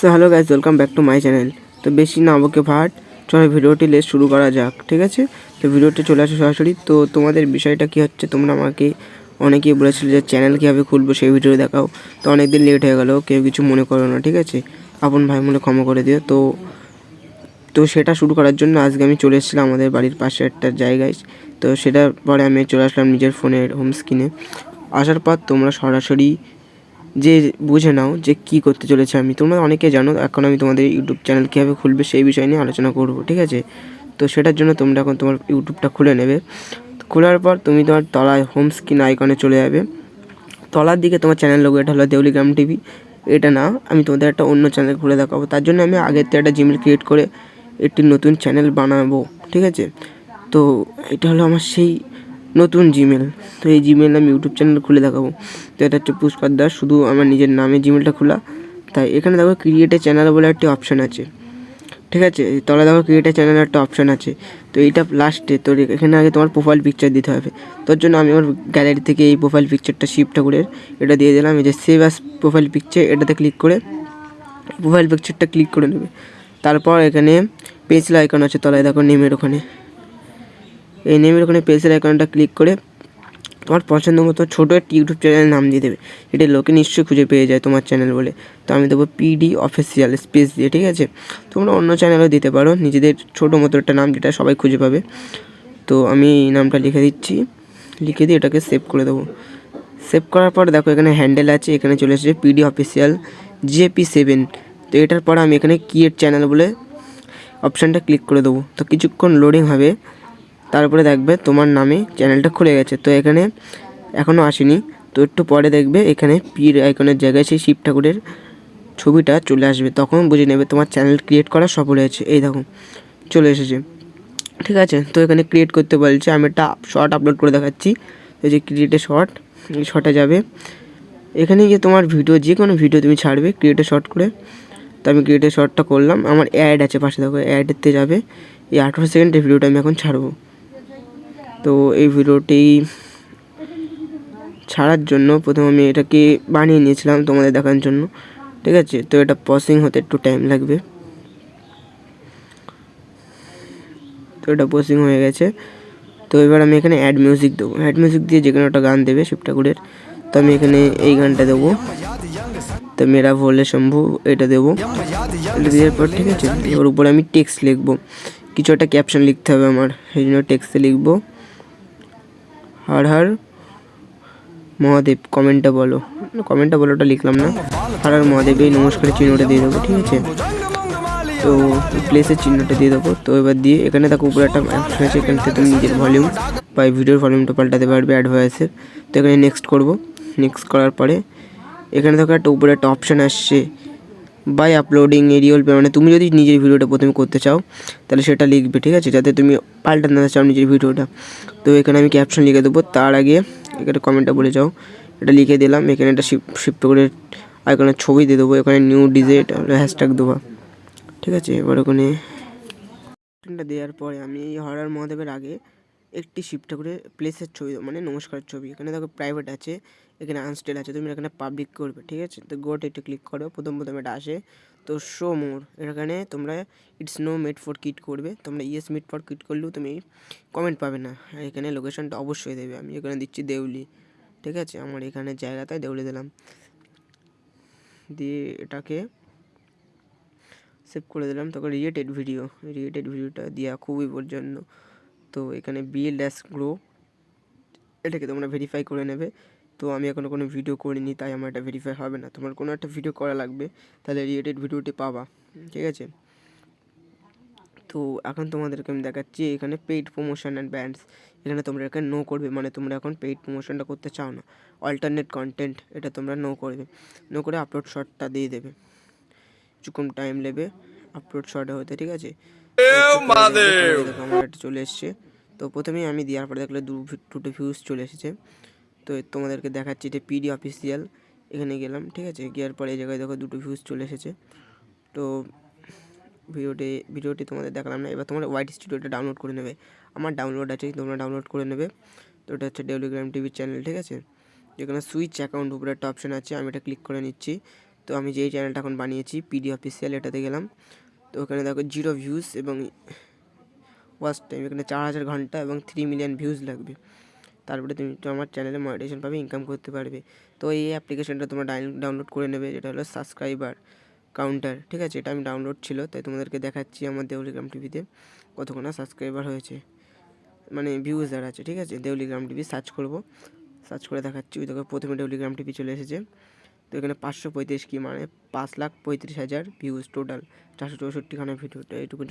So hello guys welcome back to my channel তো বেশি না, আমাকে ভাট। চলো ভিডিওটি লেস শুরু করা যাক, ঠিক আছে? তো ভিডিওটি চলে আসে সরাসরি। তো তোমাদের বিষয়টা কি হচ্ছে, তোমরা আমাকে অনেকেই বলেছিলে যে চ্যানেল কীভাবে খুলবো সেই ভিডিও দেখাও। তো অনেক দিন লেট হয়ে গেলো, কেউ কিছু মনে করো না, ঠিক আছে? আপন ভাই মনে ক্ষমা করে দিও। তো তো সেটা শুরু করার জন্য আজকে আমি চলে এসেছিলাম আমাদের বাড়ির পাশে একটা জায়গায়। তো সেটার পরে আমি চলে আসলাম নিজের ফোনের হোম স্ক্রিনে আসার পর তোমরা সরাসরি যে বুঝে নাও যে কি করতে চলেছে। আমি তোমরা অনেকে জানো, এখন আমি তোমাদের ইউটিউব চ্যানেল কীভাবে খুলবে সেই বিষয় নিয়ে আলোচনা করব, ঠিক আছে? তো সেটার জন্য তোমরা এখন তোমার ইউটিউবটা খুলে নেবে। খোলার পর তুমি তোমার তলায় হোম স্ক্রিন আইকনে চলে যাবে। তলার দিকে তোমার চ্যানেল লোগো এটা হলো দেউলিগ্রাম টিভি এটা না, আমি তোমাদের একটা অন্য চ্যানেল খুলে দেখাবো। তার জন্য আমি আগের থেকে একটা জিমেল ক্রিয়েট করে একটি নতুন চ্যানেল বানাবো, ঠিক আছে? তো এটা হলো আমার সেই নতুন জিমেল তো এই জিমেল আমি ইউটিউব চ্যানেল খুলে দেখাবো। তো এটা হচ্ছে পুষ্পার দাস শুধু আমার নিজের নামে জিমেলটা খোলা। তাই এখানে দেখো ক্রিয়েটে চ্যানেল বলে একটি অপশান আছে। ঠিক আছে? তলা দেখো ক্রিয়েটে চ্যানেল একটা অপশান আছে। তো এইটা লাস্টে তোর এখানে আগে তোমার প্রোফাইল পিকচার দিতে হবে। তোর জন্য আমি আমার গ্যালারি থেকে এই প্রোফাইল পিকচারটা শিফট করে এটা দিয়ে দিলাম। এই যে সেভ অ্যাস প্রোফাইল পিকচার এটাতে ক্লিক করে প্রোফাইল পিকচারটা ক্লিক করে নেবে। তারপর এখানে পেন্সিল আইকন আছে, তলায় দেখো নেমের ওখানে। এই নেমের ওখানে পেন্সিল অ্যাকাউন্টটা ক্লিক করে তোমার পছন্দ মতো ছোটো একটি ইউটিউব চ্যানেলের নাম দিয়ে দেবে। এটা লোকে নিশ্চয়ই খুঁজে পেয়ে যায় তোমার চ্যানেল বলে। তো আমি দেবো পিডি অফিসিয়াল স্পেস দিয়ে, ঠিক আছে? তোমরা অন্য চ্যানেলও দিতে পারো। নিজেদের ছোটো মতো একটা নাম যেটা সবাই খুঁজে পাবে। তো আমি এই নামটা লিখে দিচ্ছি। লিখে দিয়ে এটাকে সেভ করে দেবো। সেভ করার পর দেখো এখানে হ্যান্ডেল আছে। এখানে চলে এসেছে পিডি অফিসিয়াল জেপি সেভেন তো এটার পর আমি এখানে ক্রিয়েট চ্যানেল বলে অপশানটা ক্লিক করে দেবো। তো কিছুক্ষণ লোডিং হবে। তারপরে দেখবে তোমার নামে চ্যানেলটা খুলে গেছে। তো এখানে এখনও আসেনি। তো একটু পরে দেখবে এখানে পির আইকনের জায়গায় সেই শিব ঠাকুরের ছবিটা চলে আসবে। তখন বুঝে নেবে তোমার চ্যানেল ক্রিয়েট করা সফল হয়েছে। এই দেখো, চলে এসেছে। ঠিক আছে? তো এখানে ক্রিয়েট করতে বলছে, আমি একটা শর্ট আপলোড করে দেখাচ্ছি। এই যে ক্রিয়েটে শর্ট এই শর্টে যাবে। এখানে গিয়ে তোমার ভিডিও যে কোনো ভিডিও তুমি ছাড়বে ক্রিয়েটে শর্ট করে। তো আমি ক্রিয়েটে শর্টটা করলাম। আমার অ্যাড আছে পাশে, দেখো অ্যাডেতে যাবে। এই আঠেরো সেকেন্ডের ভিডিওটা আমি এখন ছাড়বো। তো এই ভিডিওটি ছাড়ার জন্য প্রথম আমি এটাকে বানিয়ে নিয়েছিলাম তোমাদের দেখার জন্য, ঠিক আছে? তো এটা পসিং হতে একটু টাইম লাগবে। তো এটা পসিং হয়ে গেছে। তো এবার আমি এখানে অ্যাড মিউজিক দেবো। অ্যাড মিউজিক দিয়ে যে কোনো একটা গান দেবে শিব ঠাকুরের তো আমি এখানে এই গানটা দেবো। তো মেরা ভোলে শম্ভু এটা দেবো। এটা দেওয়ার পর, ঠিক আছে? ওর উপরে আমি টেক্সট লিখব। কিছু একটা ক্যাপশন লিখতে হবে আমার, সেই জন্য টেক্সটে লিখব। হর হর। মহাদেব, কমেন্টটা বলো। কমেন্টটা বলো ওটা লিখলাম না। হর হর মহাদেব এই নমস্কারের চিহ্নটা দিয়ে দেবো, ঠিক আছে? তো প্লেসের চিহ্নটা দিয়ে দেবো। তো এবার দিয়ে এখানে দেখো উপরে একটা অপশন আছে এখান থেকে তুমি নিজের ভলিউম বা ভিডিওর ভলিউমটা পাল্টাতে পারবে অ্যাড ভয়েসের তো এখানে নেক্সট করব। নেক্সট করার পরে এখানে দেখো একটা উপরে একটা অপশান আসছে। বাই আপলোডিং এরিয়াল মানে তুমি যদি নিজের ভিডিওটা প্রথমে করতে চাও, তাহলে সেটা লিখবে, ঠিক আছে? যাতে তুমি পাল্টাতে না চাও নিজের ভিডিওটা। তো এখানে আমি ক্যাপশন লিখে দেবো, তার আগে এখানে কমেন্টটা বলে যাও। এটা লিখে দিলাম, এখানে একটা শিফট করে আইকনের ছবি দিয়ে দেবো, এখানে নিউ ডিজেট হ্যাশট্যাগ দেবো ঠিক আছে? এবার ওখানে দেওয়ার পরে আমি এই হরার মহাদেবের আগে একটি শিফট করে প্লেসের ছবি মানে নমস্কার ছবি। এখানে দেখো প্রাইভেট আছে এখানে আনস্টেল আছে, তুমি এখানে পাবলিক করবে, ঠিক আছে? তো গোট এটা ক্লিক করো, প্রথম প্রথম এটা আসে। তো শো মোর এখানে তোমরা it's no made for kids করবে, তোমরা ইয়েস মিট ফর কিট করলেও তুমি কমেন্ট পাবে না। এখানে লোকেশনটা অবশ্যই দেবে, আমি এখানে দিচ্ছি দেউলি, ঠিক আছে? আমার এখানে জায়গাটায় দেউলি দিলাম। দিয়ে এটাকে সেভ করে দিলাম তখন রিয়েটেড ভিডিও রিয়েটেড ভিডিওটা দেওয়া খুবই জন্য তো এখানে বিএল ড্যাশ গ্রো এটাকে তোমরা ভেরিফাই করে নেবে। তো আমি এখনও কোনো ভিডিও করিনি তাই আমার এটা ভেরিফাই হবে না। তোমার কোনো একটা ভিডিও করা লাগবে তাহলে রিয়েটেড ভিডিওটি পাবা ঠিক আছে? তো এখন তোমাদেরকে আমি দেখাচ্ছি এখানে পেইড প্রমোশন অ্যান্ড ব্যান্ডস এখানে তোমরা এখানে নো করবে মানে তোমরা এখন পেইড প্রমোশনটা করতে চাও না। অল্টারনেট কন্টেন্ট এটা তোমরা নো করবে। নো করে আপলোড শটটা দিয়ে দেবে। কিছুক্ষণ টাইম নেবে আপলোড শর্টে হতে ঠিক আছে? আমার চলে এসছে। তো প্রথমেই আমি দেওয়ার পরে দেখলে দু দুটো ভিউজ চলে এসেছে। তো তোমাদেরকে দেখাচ্ছি যে পিডি অফিসিয়াল এখানে গেলাম, ঠিক আছে? গিয়ার পরে এই জায়গায় দেখো দুটো ভিউজ চলে এসেছে। তো ভিডিওটি ভিডিওটি তোমাদের দেখালাম না। এবার তোমরা হোয়াইট স্টুডিওটা ডাউনলোড করে নেবে। আমার ডাউনলোড আছে, তোমরা ডাউনলোড করে নেবে। তো এটা হচ্ছে ডেলিগ্রাম টিভির চ্যানেল ঠিক আছে? যেখানে সুইচ অ্যাকাউন্ট উপরে একটা অপশান আছে, আমি এটা ক্লিক করে নিচ্ছি। তো আমি যেই চ্যানেলটা এখন বানিয়েছি পিডি অফিসিয়াল এটাতে গেলাম। তো ওখানে দেখো জিরো ভিউজ এবং ওয়াচ টাইম এখানে চার হাজার ঘণ্টা এবং থ্রি মিলিয়ন ভিউজ লাগবে। তারপরে তুমি তো আমার চ্যানেলে মনিটাইজেশন পাবে ইনকাম করতে পারবে। তো এই অ্যাপ্লিকেশনটা তোমরা ডাউনলোড করে নেবে, যেটা হলো সাবস্ক্রাইবার কাউন্টার ঠিক আছে? এটা আমি ডাউনলোড ছিল, তাই তোমাদেরকে দেখাচ্ছি আমার দেউলিগ্রাম টিভিতে কতক্ষণ সাবস্ক্রাইবার হয়েছে। মানে ভিউজ দাঁড়াচ্ছে ঠিক আছে? দেউলিগ্রাম টিভি সার্চ করব সার্চ করে দেখাচ্ছি। ওই দেখো, প্রথমে দেউলিগ্রাম টিভি চলে এসেছে। তো এখানে পাঁচশো পঁয়ত্রিশ কি মানে পাঁচ লাখ পঁয়ত্রিশ হাজার ভিউজ টোটাল চারশো চৌষট্টিখানা ভিডিওটা এইটুকু